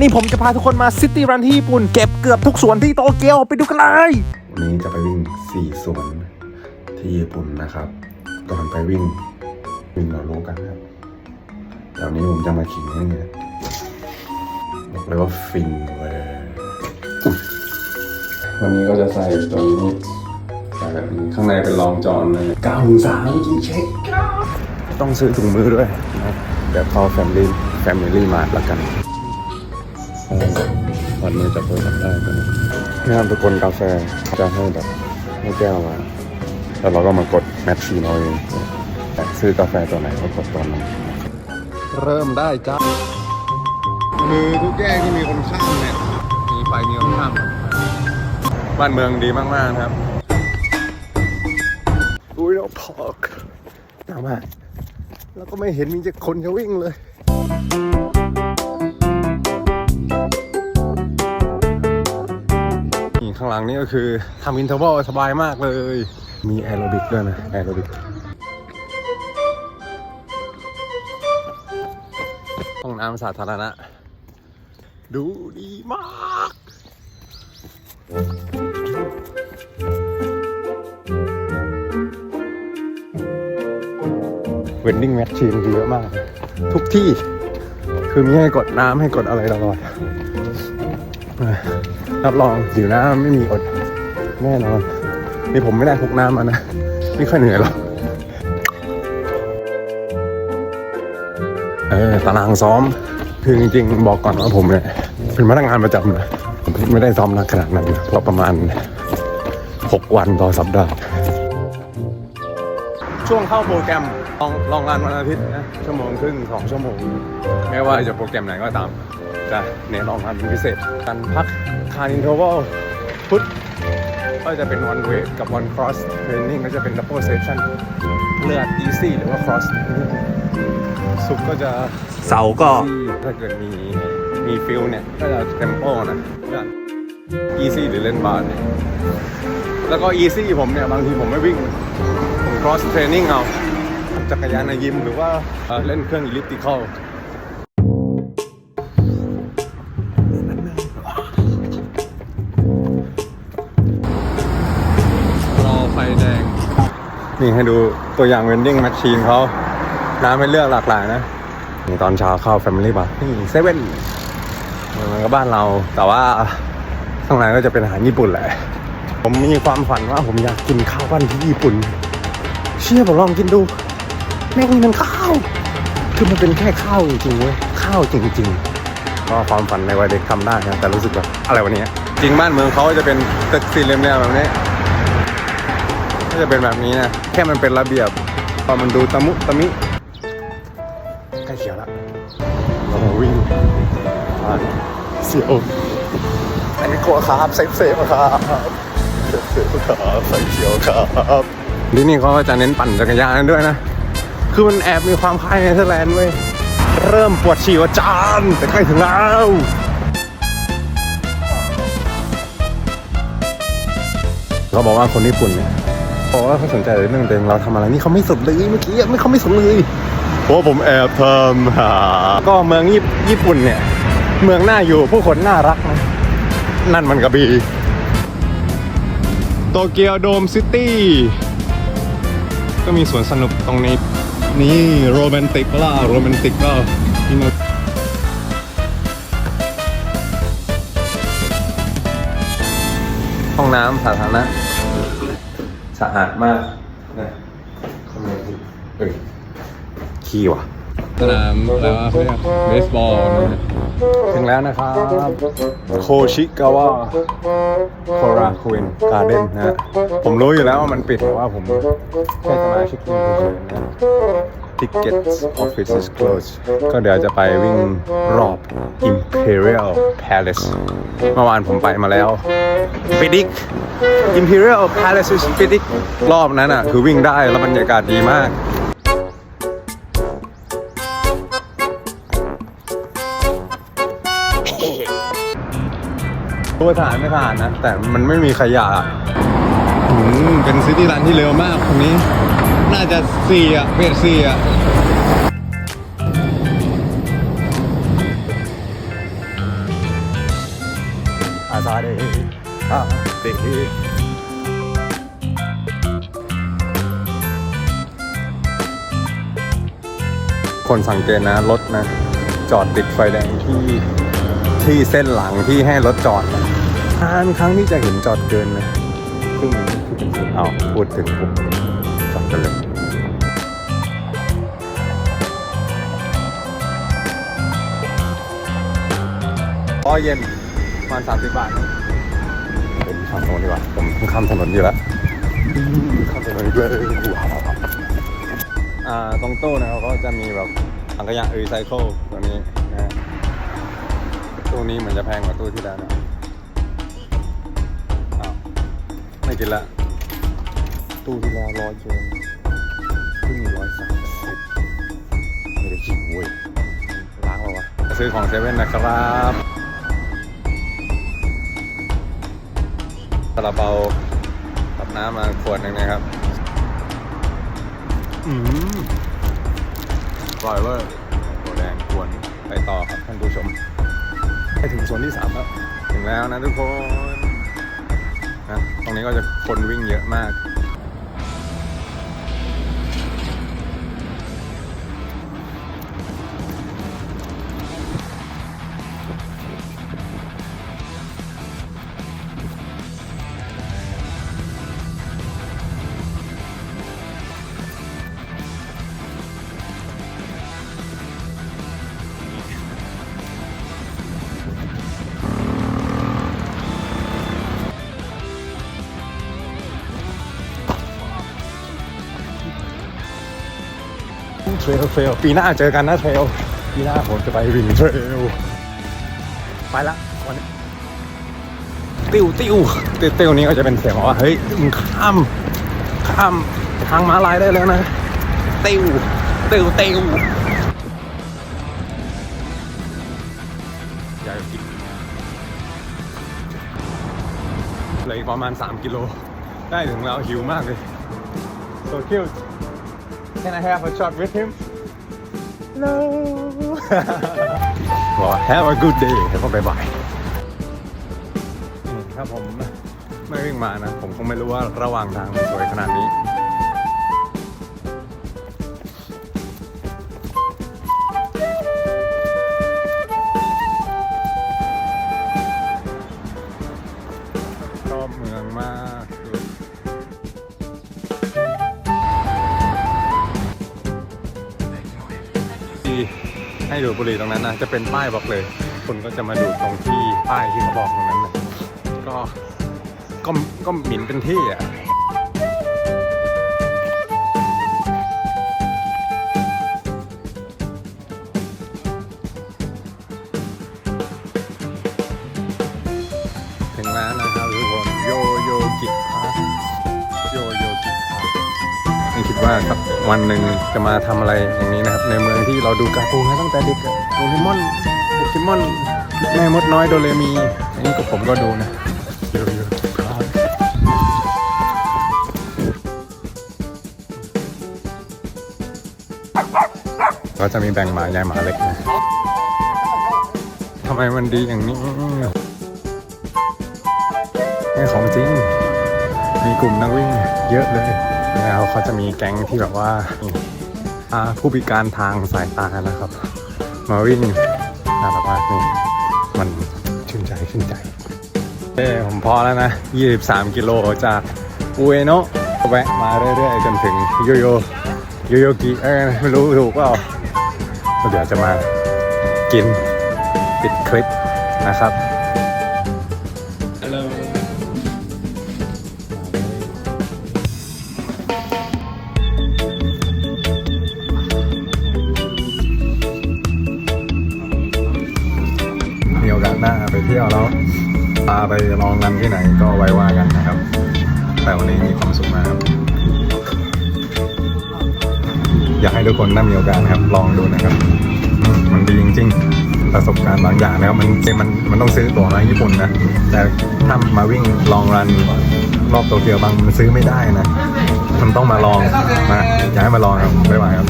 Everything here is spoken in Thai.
นี่ผมจะพาทุกคนมาซิตี้รันที่ญี่ปุ่น เก็บเกือบทุกสวนที่โตเกียวไปดูกันเลย วันนี้จะไปวิ่งสี่สวนที่ญี่ปุ่นนะครับ ก่อนไปวิ่ง วิ่งเรารู้กันครับเดี๋ยวนี้ผมจะมาขิงให้เนี่ยบอกเลยว่าฟินเลยอุ๊ยวันนี้ก็จะใส่ตัวนี้ใส่แบบนี้ข้างในเป็นรองจอนเลยเก้าองศาเมื่อกี้เช็คต้องซื้อถุงมือด้วยนะเดี๋ยวเข้าแฟมิลี่แฟมิลี่มาแล้วกัน เออวันนี้จะเปิดได้กันนี่ครับทุกคนกาแฟจะให้แบบให้แก้วมาแล้วเราก็มากดแมชชีนเอาเองแต่ซื้อกาแฟตัวไหนก็กดตัวนั้นเริ่มได้จ้าคือทุกแยกที่มีคนข้ามเนี่ยมีไฟมีคนข้ามหมดบ้านเมืองดีมากๆครับอุ้ยเราพอกหนาวมากแล้วก็ไม่เห็นมีจะคนจะวิ่งเลย ข้างหลังนี่ก็คือทำอินเทอร์วัลสบายมากเลย มีแอโรบิกด้วยนะแอโรบิกห้องน้ำสาธารณะ ดูดีมากเวนดิ้งแมชชีนเยอะมาก ทุกที่คือมีให้กดน้ำให้กดอะไรตลอด รับรองหิวน้ำไม่มีอดแน่นอน นี่ผมไม่ได้พกน้ำมานะ ไม่ค่อยเหนื่อยหรอกเออตารางซ้อมคือจริงๆ บอกก่อนว่าผมเนี่ยเป็นพนักงานประจำนะผมไม่ได้ซ้อมนักขนาดนั้นเพราะประมาณ 6 วันต่อสัปดาห์ช่วงเข้าโปรแกรมลองลองงานวันอาทิตย์นะชั่วโมงครึ่งสองชั่วโมง ไม่ว่าจะโปรแกรมไหนก็ตาม จะเน้นลองงานเป็นพิเศษการพักคาร์นินโทวัลพุธก็จะเป็นวันเวทกับวันครอสเทรนนิ่งก็จะเป็นดับเบิลเซสชั่นเลือดอีซี่หรือว่าครอสสุกร์ก็จะเสาก็ถ้าเกิดมีมีฟิลเนี่ย ก็จะเทมโปนะอีซี่หรือเล่นบาสแล้วก็อีซี่ผมเนี่ย บางทีผมไม่วิ่ง ผม cross training เอาจักรยานในยิมหรือว่าเอ่อเล่นเครื่อง elliptical ร นี่ให้ดูตัวอย่าง vending machine เขาน้ำให้เลือกหลากหลายนะนี่ตอนเช้าเข้า Family Bar นี่เซเว่นเหมือนกับบ้านเรา แต่ว่าข้างในก็จะเป็นอาหารญี่ปุ่นแหละ ผมมีความฝันว่าผมอยากกินข้าวปั้นที่ญี่ปุ่น เชื่อผมลองกินดู แม่งมันข้าว คือมันเป็นแค่ข้าวจริงๆเว้ย ข้าวจริงๆ ก็ความฝันในวัยเด็กทำได้นะแต่รู้สึกแบบอะไรวันนี้ จริงบ้านเมืองเขาจะเป็นตึกสี่เหลี่ยมๆแบบนี้ จะเป็นแบบนี้นะ แค่มันเป็นระเบียบ พอมันดูตะมุตะมิใกล้เขียวแล้วเรามาวิ่งผ่านเสียวไอ้กลัวครับเซฟเซฟครับเซฟเซฟครับใส่เขียวครับที่นี่เขาก็จะเน้นปั่นจักรยานด้วยนะ คือมันแอบมีความคล้ายเนเธอร์แลนด์เว้ย เริ่มปวดฉี่วจานแต่ใกล้ถึงแล้วเขาบอกว่าคนญี่ปุ่นเนี่ย บอกว่าเขาสนใจเรื่องเต็มเราทำอะไรนี่เขาไม่สนเลยเมื่อกี้ไม่เขาไม่สนเลยเพราะว่าผมแอบทำหาก็เมืองญี่ญี่ปุ่นเนี่ย เมืองน่าอยู่ผู้คนน่ารักนะนั่นมันกระบี่โตเกียวโดมซิตี้ก็มีสวนสนุกตรงนี้นี่โรแมนติกล่าโรแมนติกล่านี่นะห้องน้ำสาธารณะ สะอาดมากนะคอมเมนต์เอ้ยขี้ว่ะสนามแล้วาเขาเรียกเบสบอลนะถึงแล้วนะครับโคชิกาวะโคราคุนการ์เด้นนะฮะผมรู้อยู่แล้วว่ามันปิดแต่ว่าผมแค่จะมาเช็คอินเฉยๆนะ Tickets office is closed ก็เดี๋ยวจะไปวิ่งรอบ Imperial Palace เมื่อวานผมไปมาแล้วปิดอีก Imperial Palace is ปิดอีกรอบนั้นอะ คือวิ่งได้แล้วบรรยากาศดีมากตัวสะอาดไม่สะอาดนะ แต่มันไม่มีขยะอืมเป็นซิตี้รันที่เร็วมากตรงนี้ น่าจะสี่อะเพจสี่อะนซาเดซาเดคนสังเกตนะรถนะ จอดติดไฟแดงที่ที่เส้นหลังที่ให้รถจอดนะนานครั้งที่จะเห็นจอดเกินนะซึ่งที่เป็นสิ่งเอาพูดถึงปุ๊บจอดกันเลย พอเย็นประมาณสามสิบบาทเป็นข้ามถนนดีกว่าผมข้ามถนนอยู่แล้วข้ามถนนอีกเลยว้าวอ่าตรงตู้นะครับก็จะมีแบบถังขยะรีไซเคิลตัวนี้นะฮะตู้นี้เหมือนจะแพงกว่าตู้ที่แล้วนะอ้าวไม่กินละตู้ที่แล้วร้อยเจนที่มีร้อยสามสิบไม่ได้กินเว้ยล้างแล้ววะจะซื้อของเซเว่นนะครับ ซาลาเปากับน้ำมาขวดหนึ่งนะครับ อืมอร่อยเวอร์ตัวแดงควรไปต่อครับท่านผู้ชม ไปถึงโซนที่สามแล้ว ถึงแล้วนะทุกคนนะตรงนี้ก็จะคนวิ่งเยอะมาก เทรลเทรลปีหน้าเจอกันนะเทรลปีหน้าผมจะไปวิ่งเทรลไปละวันนี้ติ้วติ้วติ้วติ้วนี้ก็จะเป็นเสียงว่าเฮ้ยมึงข้ามข้ามทางม้าลายได้แล้วนะติ้วติ้วติ้วใหญ่จริงเหลืออีกประมาณ 3 กิโล ได้ถึงแล้วหิวมากเลย so cute Can I have a shot with him? No. well, have a good day แล้วก็บายบายนี่ถ้าผมไม่วิ่งมานะ ผมคงไม่รู้ว่าระหว่างทางมันสวยขนาดนี้ ดูดบุหรี่ตรงนั้นนะจะเป็นป้ายบอกเลยคนก็จะมาดูดตรงที่ป้ายที่เขาบอกตรงนั้นนะก็ก็ก็หมิ่นเป็นที่อะ ว่าสักวันหนึ่งจะมาทำอะไรอย่างนี้นะครับ ในเมืองที่เราดูการ์ตูนมาตั้งแต่เด็กโดเรมอนโปเกมอนแม่มดน้อยโดเรมี อันนี้ก็ผมก็ดูนะเยอะๆก็จะมีแบ่งหมาใหญ่หมาเล็กนะทำไมมันดีอย่างนี้นี่ของจริง มีกลุ่มนักวิ่งเยอะเลย แล้วเขาจะมีแก๊งที่แบบว่าผู้พิการทางสายตานะครับ มาวิ่งนะแบบว่ากนี่มันชื่นใจชื่นใจเอ้ผมพอแล้วนะ 23 กิโลจากอุเอโนะแวะมาเรื่อยๆจนถึงโยโยโยโยกิเอ้ไม่รู้ถูกเปล่าเดี๋ยวจะมากินปิดคลิปนะครับาไปลองกันที่ไหนก็ไว้ว่ากันนะครับ แต่วันนี้มีความสุขมากครับ อยากให้ทุกคนได้มีโอกาสนะครับ ลองดูนะครับ มันดีจริง ๆ ประสบการณ์บางอย่างนะครับ มันมันมันต้องซื้อตั๋วมาญี่ปุ่นนะ แต่ถ้ามาวิ่งลองรันรอบโตเกียวบางมันซื้อไม่ได้นะ มันต้องมาลองมาอยากให้มาลองครับบ๊ายบายครับ